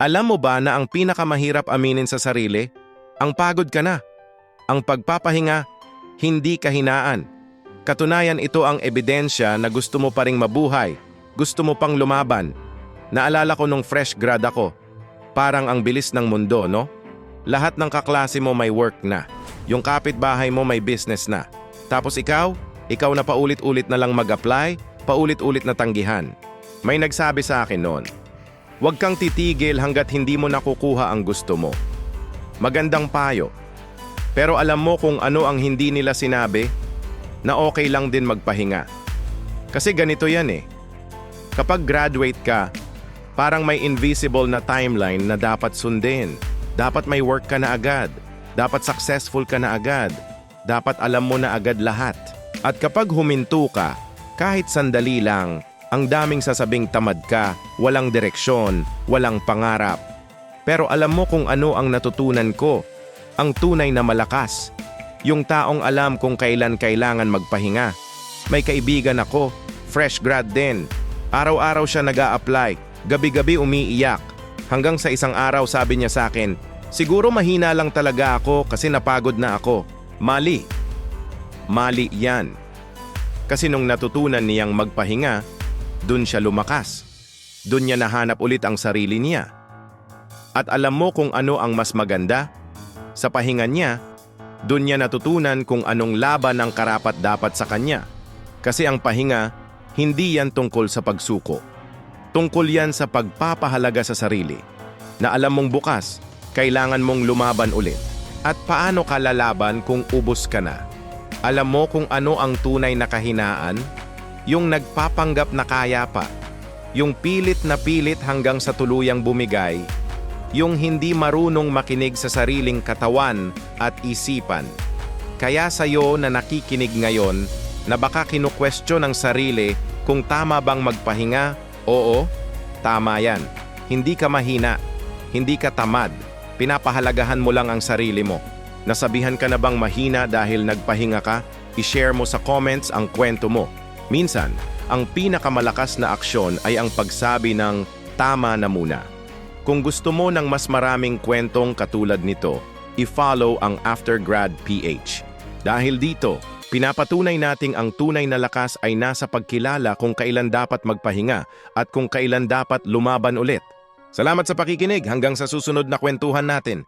Alam mo ba na ang pinakamahirap aminin sa sarili? Ang pagod ka na. Ang pagpapahinga, hindi kahinaan. Katunayan ito ang ebidensya na gusto mo pa ring mabuhay, gusto mo pang lumaban. Naalala ko nung fresh grad ako. Parang ang bilis ng mundo, no? Lahat ng kaklase mo may work na. Yung kapitbahay mo may business na. Tapos ikaw, ikaw na paulit-ulit na lang mag-apply, paulit-ulit na tanggihan. May nagsabi sa akin noon, Huwag kang titigil hanggat hindi mo nakukuha ang gusto mo. Magandang payo. Pero alam mo kung ano ang hindi nila sinabi? Na okay lang din magpahinga. Kasi ganito yan eh. Kapag graduate ka, parang may invisible na timeline na dapat sundin. Dapat may work ka na agad. Dapat successful ka na agad. Dapat alam mo na agad lahat. At kapag huminto ka, kahit sandali lang, ang daming sasabing tamad ka, walang direksyon, walang pangarap. Pero alam mo kung ano ang natutunan ko. Ang tunay na malakas. Yung taong alam kung kailan kailangan magpahinga. May kaibigan ako, fresh grad din. Araw-araw siya nag apply gabi-gabi umiiyak. Hanggang sa isang araw sabi niya sa akin, siguro mahina lang talaga ako kasi napagod na ako. Mali. Mali yan. Kasi nung natutunan niyang magpahinga, dun siya lumakas. Dun niya nahanap ulit ang sarili niya. At alam mo kung ano ang mas maganda? Sa pahinga niya, dun niya natutunan kung anong laban ang karapat dapat sa kanya. Kasi ang pahinga, hindi yan tungkol sa pagsuko. Tungkol yan sa pagpapahalaga sa sarili. Na alam mong bukas, kailangan mong lumaban ulit. At paano ka lalaban kung ubos ka na? Alam mo kung ano ang tunay na kahinaan? Yung nagpapanggap na kaya pa. Yung pilit na pilit hanggang sa tuluyang bumigay. Yung hindi marunong makinig sa sariling katawan at isipan. Kaya sa'yo na nakikinig ngayon na baka kinukwestiyon ng sarili kung tama bang magpahinga, oo, tama yan. Hindi ka mahina, hindi ka tamad, pinapahalagahan mo lang ang sarili mo. Nasabihan ka na bang mahina dahil nagpahinga ka? I-share mo sa comments ang kwento mo. Minsan, ang pinakamalakas na aksyon ay ang pagsabi ng tama na muna. Kung gusto mo ng mas maraming kwentong katulad nito, i-follow ang Aftergrad PH. Dahil dito, pinapatunay nating ang tunay na lakas ay nasa pagkilala kung kailan dapat magpahinga at kung kailan dapat lumaban ulit. Salamat sa pakikinig hanggang sa susunod na kwentuhan natin.